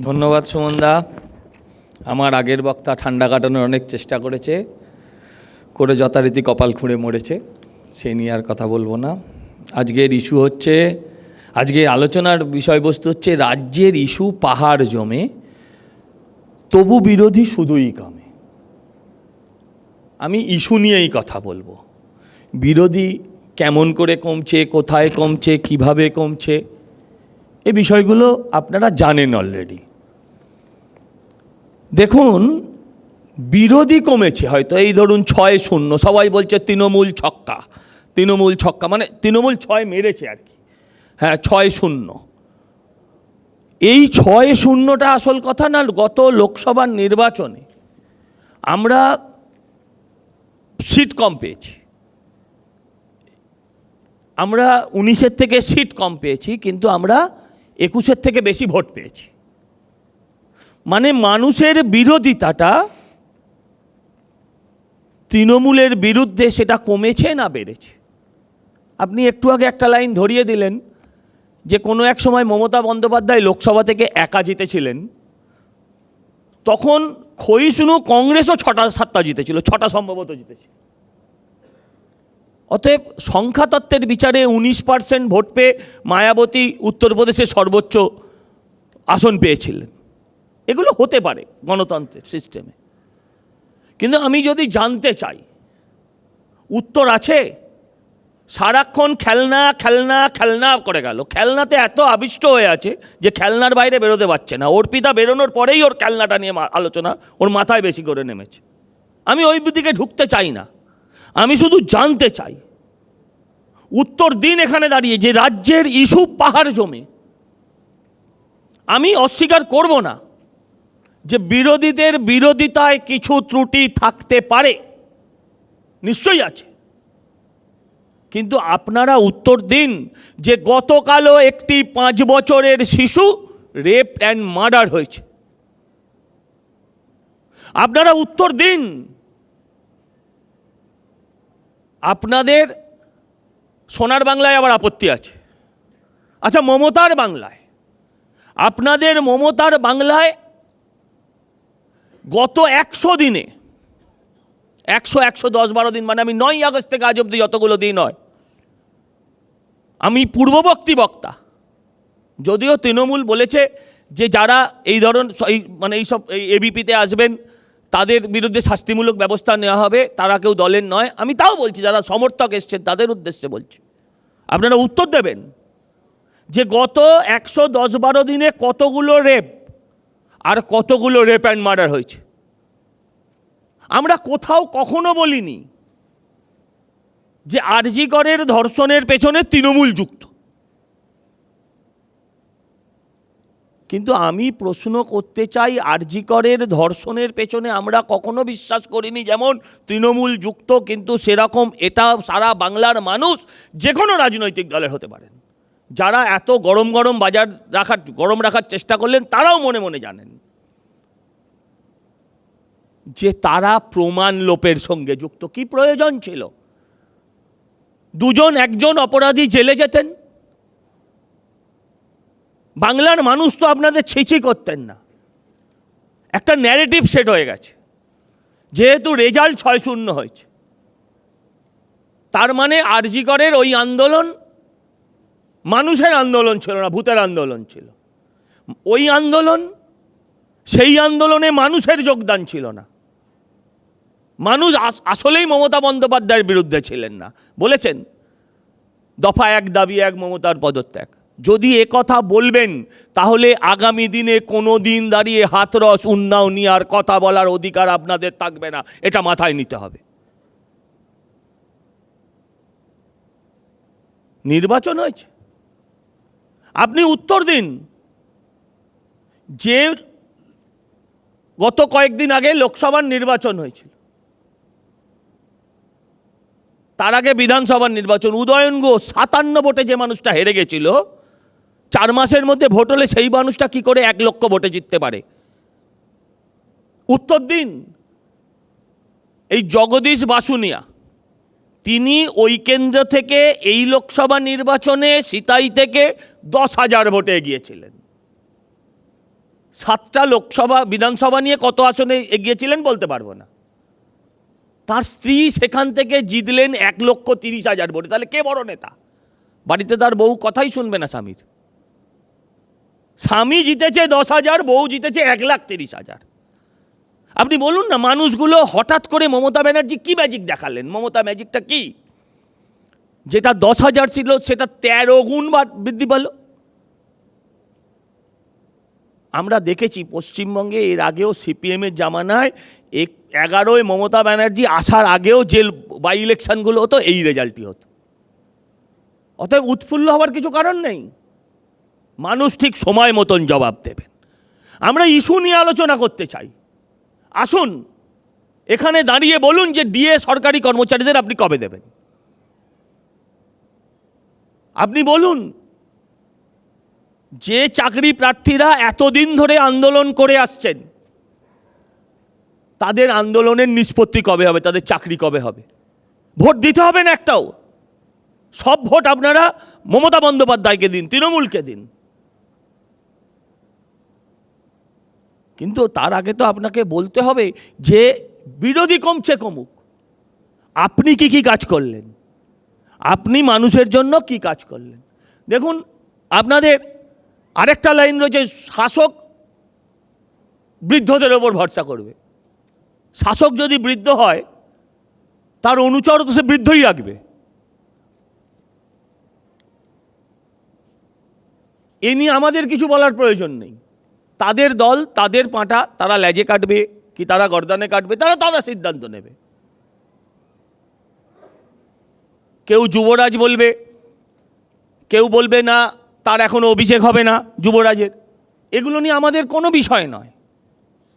ধন্যবাদ সুমনদা। আমার আগের বক্তা ঠান্ডা কাটানোর অনেক চেষ্টা করেছে, করে যথারীতি কপাল খুঁড়ে মরেছে, সে নিয়ে আর কথা বলব না। আজকের ইস্যু হচ্ছে, আজকে আলোচনার বিষয়বস্তু হচ্ছে, রাজ্যের ইস্যু পাহাড় জমে, তবু বিরোধী শুধুই কামে। আমি ইস্যু নিয়েই কথা বলব। বিরোধী কেমন করে কমছে, কোথায় কমছে, কীভাবে কমছে এই বিষয়গুলো আপনারা জানেন অলরেডি দেখুন, বিরোধী কমেছে, হয়তো এই ধরুন ছয় শূন্য, সবাই বলছে তৃণমূল ছক্কা তৃণমূল ছক্কা মানে তৃণমূল ছয় মেরেছে আর কি। হ্যাঁ ছয় শূন্য। এই ছয় শূন্যটা আসল কথা না, গত লোকসভার নির্বাচনে আমরা সিট কম পেয়েছি। আমরা উনিশের থেকে সিট কম পেয়েছি, কিন্তু আমরা একুশের থেকে বেশি ভোট পেয়েছি। মানে মানুষের বিরোধিতাটা তৃণমূলের বিরুদ্ধে সেটা কমেছে না বেড়েছে। আপনি একটু আগে একটা লাইন ধরিয়ে দিলেন যে কোনো এক সময় মমতা বন্দ্যোপাধ্যায় লোকসভা থেকে একা জিতেছিলেন, তখন ক্ষয়িষ্ণু কংগ্রেসও ছটা সাতটা জিতেছিল, ছটা সম্ভবত জিতেছে। অতএব সংখ্যাতত্ত্বের বিচারে উনিশ পার্সেন্ট ভোট পেয়ে মায়াবতী উত্তরপ্রদেশে সর্বোচ্চ আসন পেয়েছিলেন। এগুলো হতে পারে গণতন্ত্রের সিস্টেমে কিন্তু আমি যদি জানতে চাই, উত্তর আছে, সারাক্ষণ খেলনা খেলনা খেলনা করে গেল। খেলনাতে এত আবিষ্ট হয়ে আছে যে খেলনার বাইরে বেরোতে পারছে না। ওর পিতা বেরোনোর পরেই ওর খেলনাটা নিয়ে আলোচনা ওর মাথায় বেশি করে নেমেছে। আমি ওই দিকে ঢুকতে চাই না। আমি শুধু জানতে চাই। উত্তর দিন এখানে দাঁড়িয়ে যে রাজ্যের ইস্যু পাহাড় জমে। আমি অস্বীকার করব না যে বিরোধীদের বিরোধিতায় কিছু ত্রুটি থাকতে পারে। নিশ্চয়ই আছে। কিন্তু আপনারা উত্তর দিন যে গতকালও একটি পাঁচ বছরের শিশু রেপ অ্যান্ড মার্ডার হয়েছে। আপনারা উত্তর দিন আপনাদের সোনার বাংলায় আবার আপত্তি আছে। আচ্ছা মমতার বাংলায়। আপনাদের মমতার বাংলায় গত একশো দিনে, একশো একশো দশ বারো দিন মানে আমি নয় আগস্ট থেকে আজ অব্দি যতগুলো দিন হয় আমি পূর্ববর্তী বক্তা যদিও তৃণমূল বলেছে যে যারা এই ধরন মানে এইসব, এই এবিপিতে আসবেন তাদের বিরুদ্ধে শাস্তিমূলক ব্যবস্থা নেওয়া হবে, তারা কেউ দলের নয়। আমি তাও বলছি, যারা সমর্থক এসছেন, তাদের উদ্দেশ্যে বলছি। আপনারা উত্তর দেবেন যে গত একশো দশ বারো দিনে কতগুলো রেপ আর কতগুলো রেপ অ্যান্ড মার্ডার হয়েছে। আমরা কোথাও কখনো বলিনি যে আরজিকরের ধর্ষণের পেছনে তৃণমূল যুক্ত। কিন্তু আমি প্রশ্ন করতে চাই আরজিকরের ধর্ষণের পেছনে আমরা কখনো বিশ্বাস করিনি, যেমন তৃণমূল যুক্ত কিন্তু সেরকম এটা সারা বাংলার মানুষ যে কোনো রাজনৈতিক দলের হতে পারেন। যারা এত গরম গরম বাজার রাখার, গরম রাখার চেষ্টা করলেন, তারাও মনে মনে জানেন। যে তারা প্রমাণ লোপের সঙ্গে যুক্ত, কি প্রয়োজন ছিল? দুজন, একজন অপরাধী জেলে যেতেন বাংলার মানুষ তো আপনাদের ছিছি করতেন না। একটা ন্যারেটিভ সেট হয়ে গেছে। যেহেতু রেজাল্ট ছয় শূন্য হয়েছে। তার মানে আরজিকরের ওই আন্দোলন মানুষের আন্দোলন ছিল না, ভূতের আন্দোলন ছিল। ওই আন্দোলন, সেই আন্দোলনে মানুষের যোগদান ছিল না। মানুষ আসলেই মমতা বন্দ্যোপাধ্যায়ের বিরুদ্ধে ছিলেন না। বলেছেন, দফা এক, দাবি এক, মমতার পদত্যাগ। যদি এ কথা বলবেন, তাহলে আগামী দিনে কোনো দিন দাঁড়িয়ে হাতরস উন্নাও নিয়ার কথা বলার অধিকার আপনাদের থাকবে না। এটা মাথায় নিতে হবে। নির্বাচন হয়েছে। আপনি উত্তর দিন। যে গত কয়েকদিন আগে লোকসভার নির্বাচন হয়েছিল। তার আগে বিধানসভার নির্বাচন। উদয়ন ঘোষ সাতান্ন ভোটে যে মানুষটা হেরে গেছিল চার মাসের মধ্যে ভোট হলে সেই মানুষটা কি করে এক লক্ষ ভোটে জিততে পারে? উত্তর দিন, এই জগদীশ বাসুনিয়া, তিনি ওই কেন্দ্র থেকে এই লোকসভা নির্বাচনে সিতাই থেকে দশ হাজার ভোটে এগিয়েছিলেন। সাতটা লোকসভা, বিধানসভা নিয়ে কত আসনে এগিয়েছিলেন বলতে পারব না। তার স্ত্রী সেখান থেকে জিতলেন এক লক্ষ তিরিশ হাজার ভোটে। তাহলে কে বড় নেতা? বাড়িতে তার বউ কথাই শুনবে না স্বামীর। স্বামী জিতেছে দশ হাজার, বউ জিতেছে এক লাখ তিরিশ হাজার। আপনি বলুন না, মানুষগুলো হঠাৎ করে মমতা ব্যানার্জি কি ম্যাজিক দেখালেন? মমতা ম্যাজিকটা কি? যেটা দশ হাজার ছিল, সেটা তেরো গুণ বৃদ্ধি পেল। আমরা দেখেছি পশ্চিমবঙ্গে এর আগেও সিপিএমের জামানায় এক এগারোয় মমতা ব্যানার্জি আসার আগেও যে বাই ইলেকশনগুলো হতো, এই রেজাল্টই হতো। অতএব উৎফুল্ল হওয়ার কিছু কারণ নেই। মানুষ ঠিক সময় মতন জবাব দেবেন। আমরা ইস্যু নিয়ে আলোচনা করতে চাই। আসুন, এখানে দাঁড়িয়ে বলুন যে ডিএ সরকারি কর্মচারীদের আপনি কবে দেবেন। আপনি বলুন, যে চাকরি প্রার্থীরা এতদিন ধরে আন্দোলন করে আসছেন, তাদের আন্দোলনের নিষ্পত্তি কবে হবে, তাদের চাকরি কবে হবে? ভোট দিতে হবে না একটাও। সব ভোট আপনারা মমতা বন্দ্যোপাধ্যায়কে দিন, তৃণমূলকে দিন। কিন্তু তার আগে তো আপনাকে বলতে হবে যে বিরোধী কমছে কমুক। আপনি কি কি কাজ করলেন? আপনি মানুষের জন্য কি কাজ করলেন? দেখুন, আপনাদের আরেকটা লাইন রয়েছে, শাসক বৃদ্ধদের ওপর ভরসা করবে। শাসক যদি বৃদ্ধ হয়, তার অনুচর তো সে বৃদ্ধই রাখবে। এ নিয়ে আমাদের কিছু বলার প্রয়োজন নেই। তাদের দল, তাদের পাঁঠা, তারা লেজে কাটবে কি তারা গর্দানে কাটবে? তারা তাদের সিদ্ধান্ত নেবে। কেউ যুবরাজ বলবে, কেউ বলবে, না, তার এখনও অভিষেক হবে না যুবরাজের। এগুলো নিয়ে আমাদের কোনো বিষয় নয়।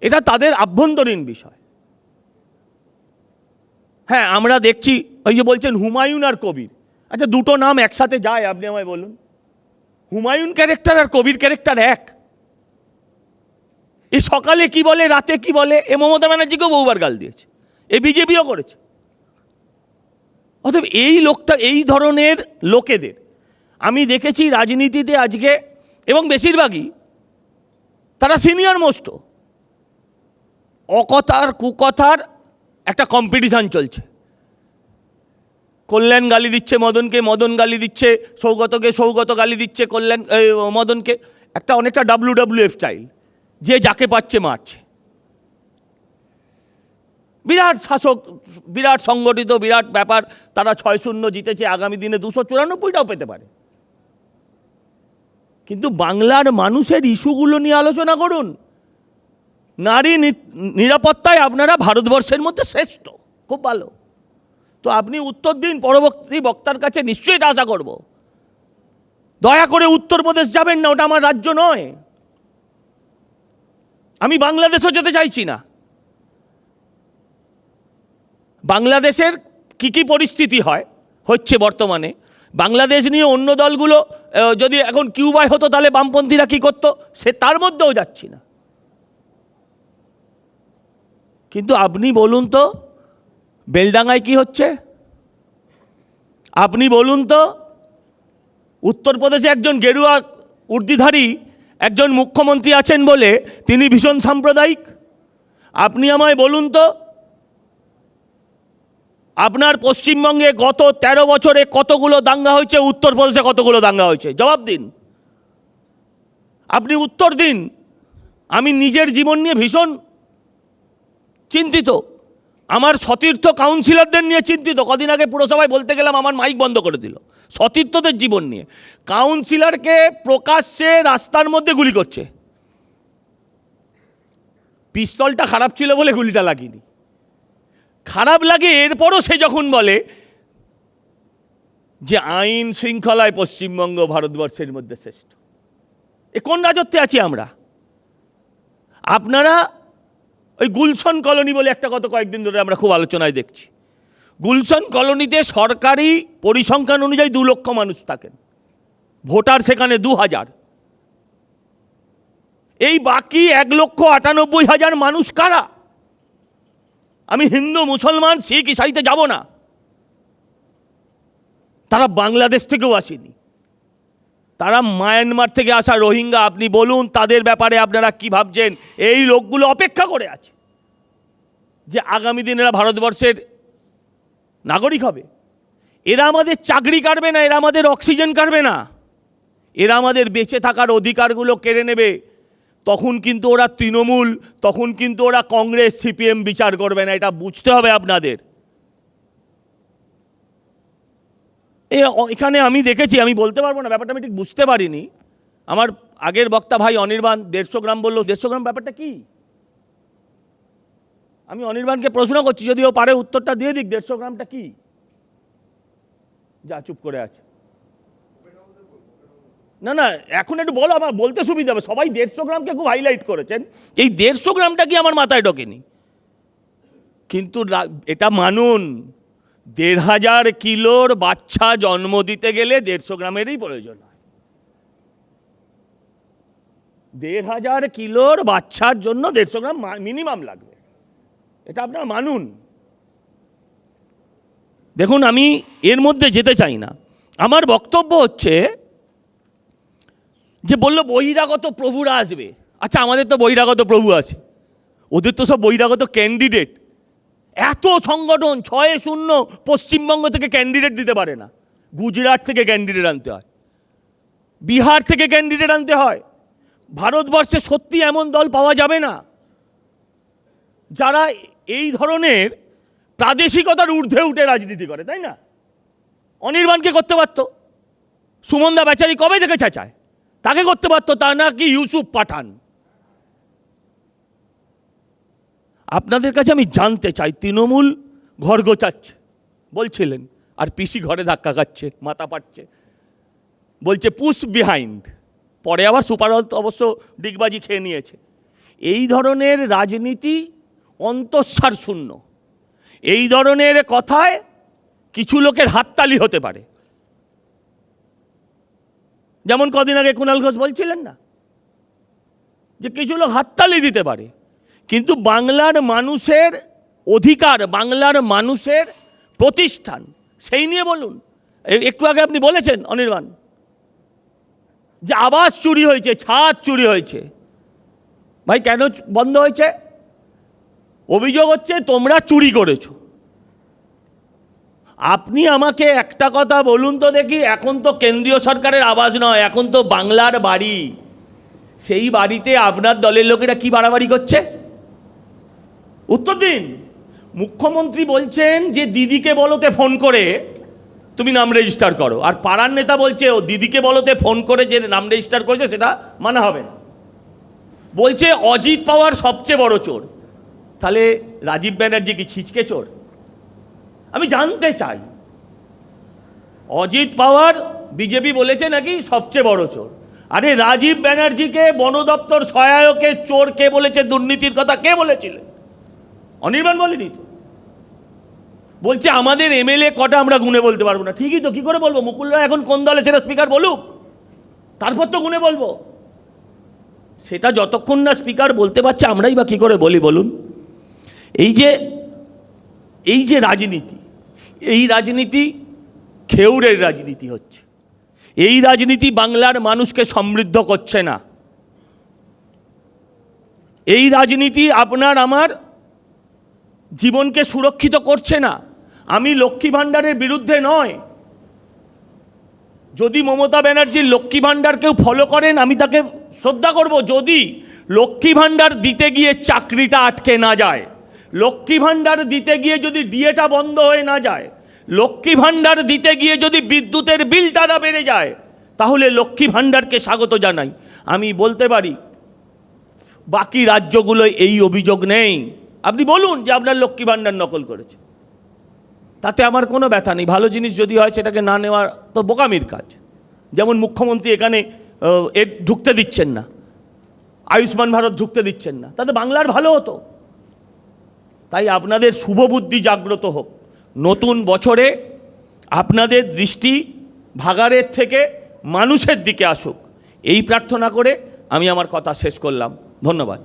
এটা তাদের আভ্যন্তরীণ বিষয়। হ্যাঁ আমরা দেখছি, ওই যে বলছেন হুমায়ুন আর কবির। আচ্ছা দুটো নাম একসাথে যায়, আপনি আমায় বলুন। হুমায়ুন ক্যারেক্টার আর কবির ক্যারেক্টার এক। এ সকালে কি বলে, রাতে কি বলে, এ মমতা ব্যানার্জিকেও বহুবার গাল দিয়েছে, এ বিজেপিও করেছে। অতএব এই লোকটা, এই ধরনের লোকেদের আমি দেখেছি রাজনীতিতে আজকে, এবং বেশিরভাগই তারা সিনিয়র মোস্ট অকথার, কুকথার একটা কম্পিটিশান চলছে। কল্যাণ গালি দিচ্ছে মদনকে, মদন গালি দিচ্ছে সৌগতকে, সৌগত গালি দিচ্ছে কল্যাণ মদনকে। একটা অনেকটা ডাব্লিউ ডাব্লিউ এফ স্টাইল যে যাকে পাচ্ছে মারছে। বিরাট শাসক, বিরাট সংগঠিত, বিরাট ব্যাপার, তারা ছয় শূন্য জিতেছে, আগামী দিনে দুশো চুরানব্বইটাও পেতে পারে। কিন্তু বাংলার মানুষের ইস্যুগুলো নিয়ে আলোচনা করুন। নারী নিরাপত্তায় আপনারা ভারতবর্ষের মধ্যে শ্রেষ্ঠ, খুব ভালো। তো আপনি উত্তর দিন, পরবর্তী বক্তার কাছে নিশ্চয়ই আশা করব। দয়া করে উত্তরপ্রদেশ যাবেন না, ওটা আমার রাজ্য নয়। আমি বাংলাদেশও যেতে চাইছি না। বাংলাদেশের কি কি পরিস্থিতি হয়, হচ্ছে বর্তমানে। বাংলাদেশ নিয়ে অন্য দলগুলো যদি এখন কিউবায় হতো তাহলে বামপন্থীরা কি করতো? সে তার মধ্যেও যাচ্ছি না। কিন্তু আপনি বলুন তো, বেলডাঙ্গায় কি হচ্ছে? আপনি বলুন তো, উত্তরপ্রদেশে একজন গেরুয়া উর্দিধারী একজন মুখ্যমন্ত্রী আছেন বলে তিনি ভীষণ সাম্প্রদায়িক। আপনি আমায় বলুন তো, আপনার পশ্চিমবঙ্গে গত ১৩ বছরে কতগুলো দাঙ্গা হয়েছে, উত্তরপ্রদেশে কতগুলো দাঙ্গা হয়েছে? জবাব দিন। আপনি উত্তর দিন। আমি নিজের জীবন নিয়ে ভীষণ চিন্তিত। আমার সতীর্থ কাউন্সিলরদের নিয়ে চিন্তিত। কদিন আগে পুরসভায় বলতে গেলাম, আমার মাইক বন্ধ করে দিল। সতীর্থদের জীবন নিয়ে। কাউন্সিলরকে প্রকাশ্যে রাস্তার মধ্যে গুলি করছে। পিস্তলটা খারাপ ছিল বলে গুলিটা লাগেনি। খারাপ লাগে এরপরও সে যখন বলে যে আইন শৃঙ্খলায় পশ্চিমবঙ্গ ভারতবর্ষের মধ্যে শ্রেষ্ঠ। এ কোন রাজত্বে আছি আমরা? আপনারা ওই গুলশন কলোনি বলে একটা গত কয়েকদিন ধরে আমরা খুব আলোচনায় দেখছি। গুলশন কলোনিতে সরকারি পরিসংখ্যান অনুযায়ী দু লক্ষ মানুষ থাকেন। ভোটার সেখানে দু হাজার। এই বাকি এক লক্ষ আটানব্বই হাজার মানুষ কারা? আমি হিন্দু, মুসলমান, শিখ, ইসাইতে যাব না। তারা বাংলাদেশ থেকেও আসেনি। তারা মায়ানমার থেকে আসা রোহিঙ্গা, আপনি বলুন তাদের ব্যাপারে আপনারা কি ভাবছেন? এই লোকগুলো অপেক্ষা করে আছে যে আগামী দিন এরা ভারতবর্ষের নাগরিক হবে। এরা আমাদের চাকরি কাটবে না, এরা আমাদের অক্সিজেন কাটবে না। এরা আমাদের বেঁচে থাকার অধিকারগুলো কেড়ে নেবে। তখন কিন্তু ওরা তৃণমূল, তখন কিন্তু ওরা কংগ্রেস, সিপিএম বিচার করবে না, এটা বুঝতে হবে আপনাদের। এখানে আমি দেখেছি, আমি বলতে পারব না, ব্যাপারটা আমি ঠিক বুঝতে পারিনি। আমার আগের বক্তা ভাই অনির্বাণ, দেড়শো গ্রাম বলল, দেড়শো গ্রাম ব্যাপারটা কি? আমি অনির্বাণকে প্রশ্ন করছি, যদি ও পারে উত্তরটা দিয়ে দিক, দেড়শো গ্রামটা কি? যা চুপ করে আছে। না না, এখন একটু বলো, আমার বলতে সুবিধা হবে। সবাই দেড়শো গ্রামকে খুব হাইলাইট করেছেন। এই দেড়শো গ্রামটা কি আমার মাথায় ঢোকেনি? কিন্তু এটা মানুন। দেড় হাজার কিলোর বাচ্চা জন্ম দিতে গেলে দেড়শো গ্রামেরই প্রয়োজন হয়। দেড় হাজার কিলোর বাচ্চার জন্য দেড়শো গ্রাম মিনিমাম লাগবে। এটা আপনার মানুন। দেখুন, আমি এর মধ্যে যেতে চাই না। আমার বক্তব্য হচ্ছে যে বলল বহিরাগত প্রভুরা আসবে। আচ্ছা আমাদের তো বহিরাগত প্রভু আছে। ওদের তো সব বহিরাগত ক্যান্ডিডেট এত সংগঠন ছয় শূন্য পশ্চিমবঙ্গ থেকে ক্যান্ডিডেট দিতে পারে না। গুজরাট থেকে ক্যান্ডিডেট আনতে হয়। বিহার থেকে ক্যান্ডিডেট আনতে হয়। ভারতবর্ষে সত্যি এমন দল পাওয়া যাবে না। যারা এই ধরনের প্রাদেশিকতার ঊর্ধ্বে উঠে রাজনীতি করে, তাই না? অনির্বাণকে করতে পারতো। সুমনদা বেচারি কবে থেকে চেঁচায়? তাকে করতে পারতো তা নাকি ইউসুফ পাঠান। আপনাদের কাছে আমি জানতে চাই, তৃণমূল ঘর গোচাচ্ছে বলছিলেন, আর পিসি ঘরে ধাক্কা খাচ্ছে, মাথা পাচ্ছে বলছে, পুশ বিহাইন্ড। পরে আবার সুপার অবশ্য ডিগবাজি খেয়ে নিয়েছে। এই ধরনের রাজনীতি অন্তঃসার শূন্য। এই ধরনের কথায় কিছু লোকের হাততালি হতে পারে। যেমন কদিন আগে কুণাল ঘোষ বলছিলেন না, যে কিছু লোক হাততালি দিতে পারে, কিন্তু বাংলার মানুষের অধিকার, বাংলার মানুষের প্রতিষ্ঠান, সেই নিয়ে বলুন। একটু আগে আপনি বলেছেন, অনির্বাণ, যে আবাস চুরি হয়েছে, ছাদ চুরি হয়েছে। ভাই, কেন বন্ধ হয়েছে? অভিযোগ হচ্ছে তোমরা চুরি করেছ। আপনি আমাকে একটা কথা বলুন তো দেখি, এখন তো কেন্দ্রীয় সরকারের আবাস নয়, এখন তো বাংলার বাড়ি। সেই বাড়িতে আপনার দলের লোকেরা কি বাড়াবাড়ি করছে? উত্তর দিন। মুখ্যমন্ত্রী বলছেন যে, দিদিকে বলতে ফোন করে তুমি নাম রেজিস্টার করো। আর পাড়ার নেতা বলছে, ও দিদিকে বলতে ফোন করে যে নাম রেজিস্টার করেছে, সেটা মানা হবে বলছে, অজিত পাওয়ার সবচেয়ে বড় চোর। তাহলে রাজীব ব্যানার্জি কি ছিচকে চোর? আমি জানতে চাই। অজিত পাওয়ার বিজেপি বলেছে নাকি সবচেয়ে বড় চোর? আরে রাজীব ব্যানার্জিকে বন দপ্তর সহায়কে চোর কে বলেছে, দুর্নীতির কথা কে বলেছিলেন অনির্বাণ বলেনি তো। বলছে আমাদের এমএলএ কটা আমরা গুনে বলতে পারব না। ঠিকই তো, কি করে বলব? মুকুল রায় এখন কোন দলে সেটা স্পিকার বলুক? তারপর তো গুনে বলব। সেটা যতক্ষণ না স্পিকার বলতে পারছে, আমরাই বা কী করে বলি বলুন? এই যে এই যে রাজনীতি, এই রাজনীতি খেউরের রাজনীতি হচ্ছে। এই রাজনীতি বাংলার মানুষকে সমৃদ্ধ করছে না। এই রাজনীতি আপনার আমার জীবনকে সুরক্ষিত করছে না। আমি লক্ষ্মী ভাণ্ডারের বিরুদ্ধে নয়। যদি মমতা ব্যানার্জির লক্ষ্মী ভাণ্ডার কেউ ফলো করেন, আমি তাকে শ্রদ্ধা করব। যদি লক্ষ্মী ভাণ্ডার দিতে গিয়ে চাকরিটা আটকে না যায় লক্ষ্মী ভাণ্ডার দিতে গিয়ে যদি ডিএটা বন্ধ হয়ে না যায়, লক্ষ্মী ভাণ্ডার দিতে গিয়ে যদি বিদ্যুতের বিলটা না বেড়ে যায়, তাহলে লক্ষ্মী ভাণ্ডারকে স্বাগত জানাই। আমি বলতে পারি, বাকি রাজ্যগুলো এই অভিযোগ নেই। আপনি বলুন যে আপনার লক্ষ্মী ভাণ্ডার নকল করেছে। তাতে আমার কোনো ব্যথা নেই। ভালো জিনিস যদি হয়, সেটাকে না নেওয়া তো বোকামির কাজ। যেমন মুখ্যমন্ত্রী এখানে এ ঢুকতে দিচ্ছেন না। আয়ুষ্মান ভারত ঢুকতে দিচ্ছেন না। তাতে বাংলার ভালো হতো। তাই আপনাদের শুভ বুদ্ধি জাগ্রত হোক। নতুন বছরে আপনাদের দৃষ্টি ভাগারের থেকে মানুষের দিকে আসুক। এই প্রার্থনা করে আমি আমার কথা শেষ করলাম। ধন্যবাদ।